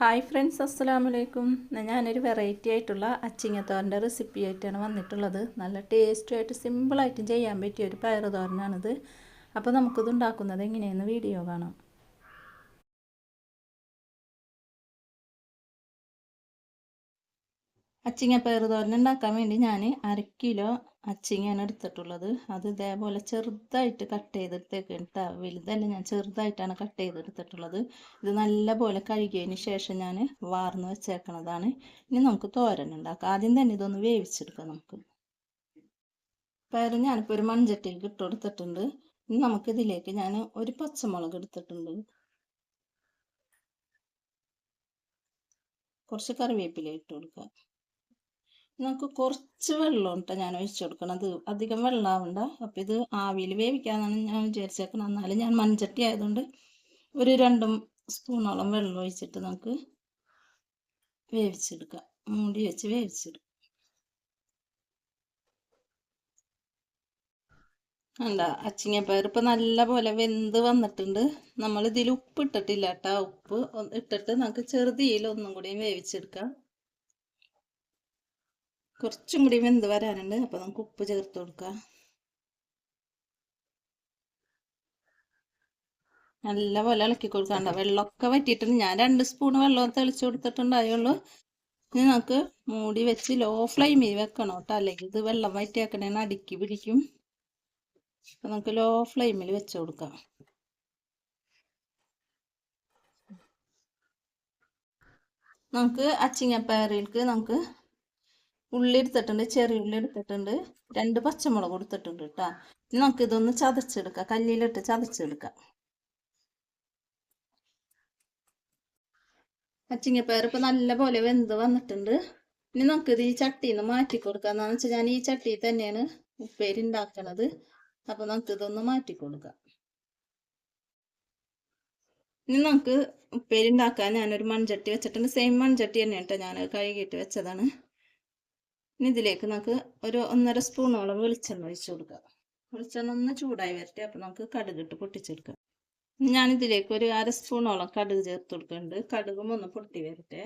Hi friends അസ്സലാമു അലൈക്കും. ഞാനൊരു വെറൈറ്റി ആയിട്ടുള്ള അച്ചിങ്ങത്തോരന്റെ റെസിപ്പി ആയിട്ടാണ് വന്നിട്ടുള്ളത്. നല്ല ടേസ്റ്റുമായിട്ട് സിമ്പിളായിട്ടും ചെയ്യാൻ പറ്റിയ ഒരു പയറ് തോരനാണിത് അപ്പോൾ നമുക്കിത് ഉണ്ടാക്കുന്നത് എങ്ങനെയെന്ന് വീഡിയോ കാണാം. അച്ചിങ്ങ പേര് ഉണ്ടാക്കാൻ വേണ്ടി ഞാൻ അര കിലോ അച്ചിങ്ങയാണ് എടുത്തിട്ടുള്ളത്. അത് ഇതേപോലെ ചെറുതായിട്ട് കട്ട് ചെയ്തെടുത്തേക്കാണ് കേട്ടോ വലുതല്ല ഞാൻ ചെറുതായിട്ടാണ് കട്ട് ചെയ്തെടുത്തിട്ടുള്ളത്. ഇത് നല്ലപോലെ കഴുകിയതിന് ശേഷം ഞാൻ വാർന്ന് വെച്ചേക്കണതാണ്. ഇനി നമുക്ക് തോരൻ ഉണ്ടാക്കാം. ആദ്യം തന്നെ ഇതൊന്ന് വേവിച്ചെടുക്കാം നമുക്ക്. പയർ ഞാനിപ്പോൾ ഒരു മൺചട്ടിയിൽ ഇട്ട് കൊടുത്തിട്ടുണ്ട്. ഇനി നമുക്കിതിലേക്ക് ഞാൻ ഒരു പച്ചമുളക് എടുത്തിട്ടുണ്ട്. കുറച്ച് കറിവേപ്പില ഇട്ട് കൊടുക്കുക നമുക്ക് കുറച്ച് വെള്ളം കേട്ടോ ഞാൻ ഒഴിച്ചു കൊടുക്കണത് അധികം വെള്ളം ആവണ്ട അപ്പം ഇത് ആവിയിൽ വേവിക്കാന്നാണ് ഞാൻ വിചാരിച്ചേക്കണം. എന്നാലും ഞാൻ മൺചട്ടി ആയതുകൊണ്ട് ഒരു രണ്ടും സ്പൂണോളം വെള്ളം ഒഴിച്ചിട്ട് നമുക്ക് വേവിച്ചെടുക്കാം. മൂടി വെച്ച് വേവിച്ചെടുക്കാം. അല്ല അച്ചിങ്ങപ്പയർ ഇപ്പം നല്ല പോലെ വെന്ത് വന്നിട്ടുണ്ട്. നമ്മൾ ഉപ്പ് ഇട്ടിട്ടില്ല കേട്ടോ. ഉപ്പ് ഇട്ടിട്ട് നമുക്ക് ചെറുതീയിൽ ഒന്നും കൂടി വേവിച്ചെടുക്കാം. കുറച്ചും കൂടി വെന്ത് വരാനുണ്ട്. അപ്പോൾ നമുക്ക് ഉപ്പ് ചേർത്ത് കൊടുക്കാം. നല്ലപോലെ ഇളക്കി കൊടുക്കാണ്ട വെള്ളമൊക്കെ വറ്റിയിട്ടുണ്ട്. ഞാൻ രണ്ട് സ്പൂൺ വെള്ളം തെളിച്ച് കൊടുത്തിട്ടുണ്ടായുള്ളൂ ഇനി നമുക്ക് മൂടി വെച്ച് ലോ ഫ്ലെയിമിൽ വെക്കണം കേട്ടോ. അല്ലെങ്കിൽ ഇത് വെള്ളം വറ്റിയാക്കണേന്ന് അടുക്കി പിടിക്കും. അപ്പൊ നമുക്ക് ലോ ഫ്ലെയിമിൽ വെച്ച് കൊടുക്കാം. നമുക്ക് അച്ചിങ്ങപ്പയറിലേക്ക് നമുക്ക് ഉള്ളി എടുത്തിട്ടുണ്ട് ചെറിയ ഉള്ളി എടുത്തിട്ടുണ്ട്. രണ്ട് പച്ചമുളക് കൊടുത്തിട്ടുണ്ട് കേട്ടോ ഇനി നമുക്ക് ഇതൊന്ന് ചതച്ചെടുക്കാം. കല്ലിലിട്ട് ചതച്ചെടുക്കാം. അച്ചിങ്ങപ്പയർ ഇപ്പം നല്ല പോലെ വെന്ത് വന്നിട്ടുണ്ട്. ഇനി നമുക്കിത് ഈ ചട്ടിയിൽ നിന്ന് മാറ്റി കൊടുക്കാം. എന്താണെന്ന് വെച്ചാൽ ഞാൻ ഈ ചട്ടിയിൽ തന്നെയാണ് ഉപ്പേരി ഉണ്ടാക്കണത് അപ്പം നമുക്കിതൊന്ന് മാറ്റി കൊടുക്കാം. ഇനി നമുക്ക് ഉപ്പേരി ഉണ്ടാക്കാൻ ഞാനൊരു മൺചട്ടി വെച്ചിട്ടുണ്ട്. സെയിം മൺചട്ടി തന്നെയാണ് കേട്ടോ ഞാൻ കഴുകിയിട്ട് വെച്ചതാണ്. ഇനി ഇതിലേക്ക് നമുക്ക് ഒരു ഒന്നര സ്പൂണോളം വെളിച്ചെണ്ണ ഒഴിച്ചു കൊടുക്കാം വെളിച്ചെണ്ണ ഒന്ന് ചൂടായി വരട്ടെ അപ്പം നമുക്ക് കടുകിട്ട് പൊട്ടിച്ചെടുക്കാം. ഞാനിതിലേക്ക് ഒരു അര സ്പൂണോളം കടുക് ചേർത്ത് കൊടുക്കുന്നുണ്ട്. കടുകും ഒന്ന് പൊട്ടി വരട്ടെ.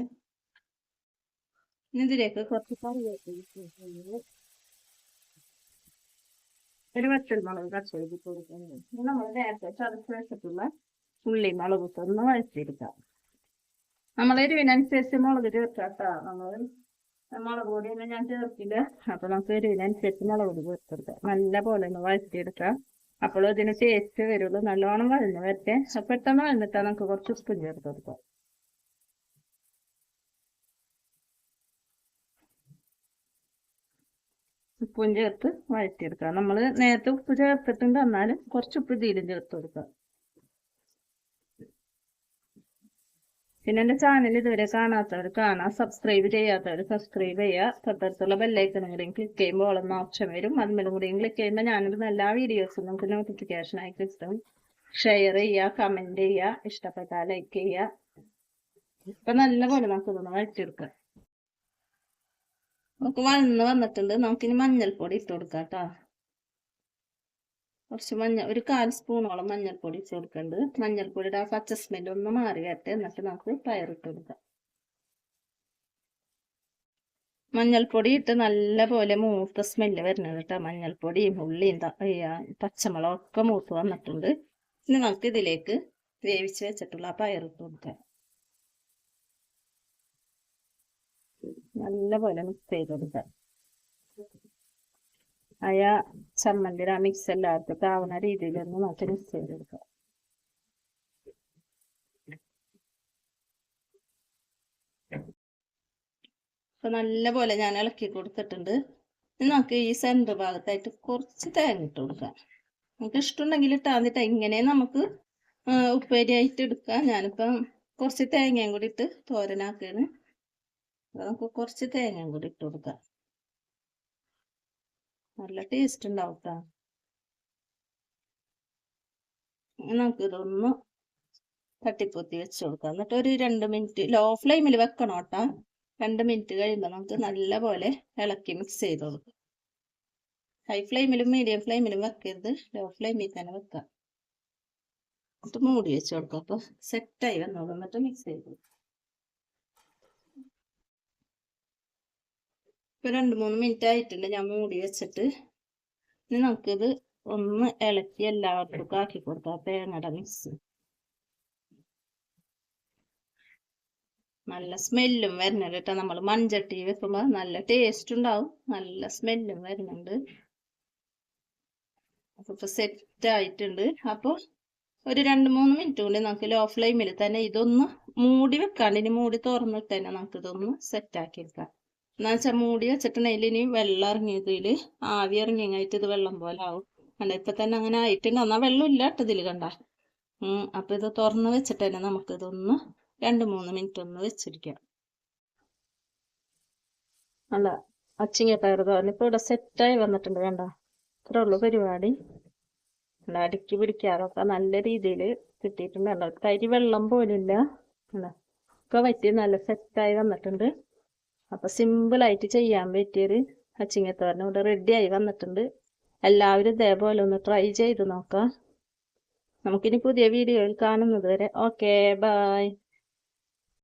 ഇതിലേക്ക് കുറച്ച് കറിവേപ്പില ഒരു വറ്റൽ മുളക് കച്ചവടം കൊടുക്കുന്നത് നമ്മൾ നേരത്തെ ചതച്ച് വെച്ചിട്ടുള്ള ഉള്ളി മുളക് ഒന്ന് വഴറ്റിയെടുക്കാം. നമ്മൾ എരിവിനനുസരിച്ച് മുളക് ചേർക്കാട്ടോ നമ്മൾ മുളക് പൊടിയൊന്നും ഞാൻ ചേർക്കില്ല. അപ്പൊ നമുക്ക് എരിവിനനുസരിച്ച് മുളക് പൊടി ചേർത്തെടുക്കാം നല്ല പോലെ ഒന്ന് വഴറ്റിയെടുക്കാം. അപ്പോൾ ഇതിന് ടേസ്റ്റ് വരുള്ളൂ. നല്ലോണം വഴഞ്ഞ് വരട്ടെ. പെട്ടെന്ന് വഴഞ്ഞിട്ടാ നമുക്ക് കുറച്ച് ഉപ്പും ചേർത്ത് കൊടുക്കാം. ഉപ്പും ചേർത്ത് വഴറ്റിയെടുക്കാം. നമ്മൾ നേരത്തെ ഉപ്പ് ചേർത്തിട്ടുണ്ട്. എന്നാലും കുറച്ച് ഉപ്പ് ഇതിലും ചേർത്ത് കൊടുക്കാം. പിന്നെ എന്റെ ചാനൽ ഇതുവരെ കാണാത്തവർ കാണാം. സബ്സ്ക്രൈബ് ചെയ്യാത്തവർ സബ്സ്ക്രൈബ് ചെയ്യുക. തൊട്ടടുത്തുള്ള ബെല്ലൈക്കണും കൂടിയും ക്ലിക്ക് ചെയ്യുമ്പോൾ ഓളം ഓപ്ഷൻ വരും. അതിലും കൂടിയും ക്ലിക്ക് ചെയ്യുമ്പോൾ ഞാനിടുന്ന എല്ലാ വീഡിയോസും നമുക്ക് നോട്ടിഫിക്കേഷൻ ആയി കിട്ടും. ഷെയർ ചെയ്യുക കമന്റ് ചെയ്യുക ഇഷ്ടപ്പെട്ടാൽ ലൈക്ക് ചെയ്യുക. ഇപ്പം നല്ലപോലെ നമുക്ക് ഇതൊന്ന് വഴറ്റിയെടുക്കാം നമുക്ക് വഴന്ന് വന്നിട്ടുണ്ട്. നമുക്കിനി മഞ്ഞൾപ്പൊടി ഇട്ട് കൊടുക്കാം കേട്ടോ. കുറച്ച് മഞ്ഞ ഒരു കാൽ സ്പൂണോളം മഞ്ഞൾപ്പൊടി ചേർക്കുന്നുണ്ട് മഞ്ഞൾപ്പൊടിയുടെ ആ പച്ച സ്മെല്ല് ഒന്ന് മാറി വരട്ടെ എന്നിട്ട് നമുക്ക് പയറിട്ട് കൊടുക്കാം. മഞ്ഞൾപ്പൊടി ഇട്ട് നല്ല പോലെ മൂത്ത സ്മെല്ല് വരുന്നത് കേട്ടോ. മഞ്ഞൾപ്പൊടിയും ഉള്ളിയും പച്ചമുളകും ഒക്കെ മൂത്ത് വന്നിട്ടുണ്ട്. ഇനി നമുക്ക് ഇതിലേക്ക് വേവിച്ച് വെച്ചിട്ടുള്ള ആ പയറിട്ട് കൊടുക്കാം. നല്ല പോലെ മിക്സ് ചെയ്ത് കൊടുക്കാം. അയ ചമ്മന്തിയുടെ ആ മിക്സ് എല്ലാവർക്കും ആവുന്ന രീതിയിലൊന്ന് നമുക്ക് മിക്സ് ചെയ്തെടുക്കാം അപ്പൊ നല്ല പോലെ ഞാൻ ഇളക്കി കൊടുത്തിട്ടുണ്ട്. നമുക്ക് ഈ സെന്റർ ഭാഗത്തായിട്ട് കുറച്ച് തേങ്ങ ഇട്ട് കൊടുക്കാം. നമുക്ക് ഇഷ്ടമുണ്ടെങ്കിൽ ഇട്ടാൽ മതിട്ട് ഇങ്ങനെ നമുക്ക് ഉപ്പേരിയായിട്ട് എടുക്കാം. ഞാനിപ്പം കുറച്ച് തേങ്ങയും കൂടി ഇട്ട് തോരനാക്കാണ്. നമുക്ക് കുറച്ച് തേങ്ങയും കൂടി ഇട്ട് കൊടുക്കാം. നല്ല ടേസ്റ്റ് ഉണ്ടാവും കേട്ടോ നമുക്കിതൊന്ന് തട്ടിപ്പൊത്തി വെച്ച് കൊടുക്കാം. എന്നിട്ട് ഒരു രണ്ട് മിനിറ്റ് ലോ ഫ്ലെയിമിൽ വെക്കണം കേട്ടോ. രണ്ട് മിനിറ്റ് കഴിയുമ്പോൾ നമുക്ക് നല്ല പോലെ ഇളക്കി മിക്സ് ചെയ്ത് കൊടുക്കാം. ഹൈ ഫ്ലെയിമിലും മീഡിയം ഫ്ലെയിമിലും വെക്കരുത്. ലോ ഫ്ലെയിമിൽ തന്നെ വെക്കാം. എന്നിട്ട് മൂടി വെച്ച് കൊടുക്കാം. അപ്പോൾ സെറ്റായി വന്നോളൂ. എന്നിട്ട് മിക്സ് ചെയ്ത് കൊടുക്കാം. ഇപ്പൊ രണ്ട് മൂന്ന് മിനിറ്റ് ആയിട്ടുണ്ട്. ഞാൻ മൂടി വെച്ചിട്ട്. ഇനി നമുക്കിത് ഒന്ന് ഇളക്കി എല്ലാവർക്കും ആക്കി കൊടുക്കാം. തേങ്ങയുടെ മിക്സ് നല്ല സ്മെല്ലും വരുന്നുണ്ട് കേട്ടോ. നമ്മൾ മൺചട്ടി വെക്കുമ്പോൾ നല്ല ടേസ്റ്റ് ഉണ്ടാവും. നല്ല സ്മെല്ലും വരുന്നുണ്ട്. അപ്പൊ ഇപ്പൊ സെറ്റ് ആയിട്ടുണ്ട്. അപ്പോൾ ഒരു രണ്ട് മൂന്ന് മിനിറ്റ് കൊണ്ട് നമുക്ക് ലോ ഫ്ലെയിമിൽ തന്നെ ഇതൊന്ന് മൂടി വെക്കാണ്ട് ഇനി മൂടി തുറന്നിട്ട് തന്നെ നമുക്ക് ഇതൊന്ന് സെറ്റ് ആക്കി എടുക്കാം. എന്നാ വെച്ചാൽ മൂടി വെച്ചിട്ടുണ്ടെങ്കിൽ ഇനി വെള്ളം ഇറങ്ങിയതിൽ ആവി ഇറങ്ങിയായിട്ട് ഇത് വെള്ളം പോലെ ആവും. കണ്ട? ഇപ്പൊ തന്നെ അങ്ങനെ ആയിട്ടുണ്ട്. എന്നാൽ വെള്ളം ഇല്ല ഇതിൽ കണ്ട. ഉം. അപ്പൊ ഇത് തുറന്ന് വെച്ചിട്ട് തന്നെ നമുക്കിതൊന്ന് രണ്ട് മൂന്ന് മിനിറ്റ് ഒന്ന് വെച്ചിരിക്കാം. അല്ല അച്ചിങ്ങപ്പയർ തോന്നി ഇപ്പോൾ ഇവിടെ സെറ്റായി വന്നിട്ടുണ്ട് കണ്ട? ഇത്രേ ഉള്ളൂ പരിപാടി. അല്ല അടുക്കി പിടിക്കാറൊക്കെ നല്ല രീതിയിൽ കിട്ടിയിട്ടുണ്ട് കണ്ടോ? തരി വെള്ളം പോലില്ല അല്ല ഒക്കെ പറ്റി നല്ല സെറ്റായി വന്നിട്ടുണ്ട്. അപ്പൊ സിമ്പിളായിട്ട് ചെയ്യാൻ പറ്റിയൊരു അച്ചിങ്ങത്തോരൻ ഇവിടെ റെഡി ആയി വന്നിട്ടുണ്ട്. എല്ലാവരും ഇതേപോലെ ഒന്ന് ട്രൈ ചെയ്ത് നോക്കാം. നമുക്കിനി പുതിയ വീഡിയോയിൽ കാണുന്നത് വരെ. Okay bye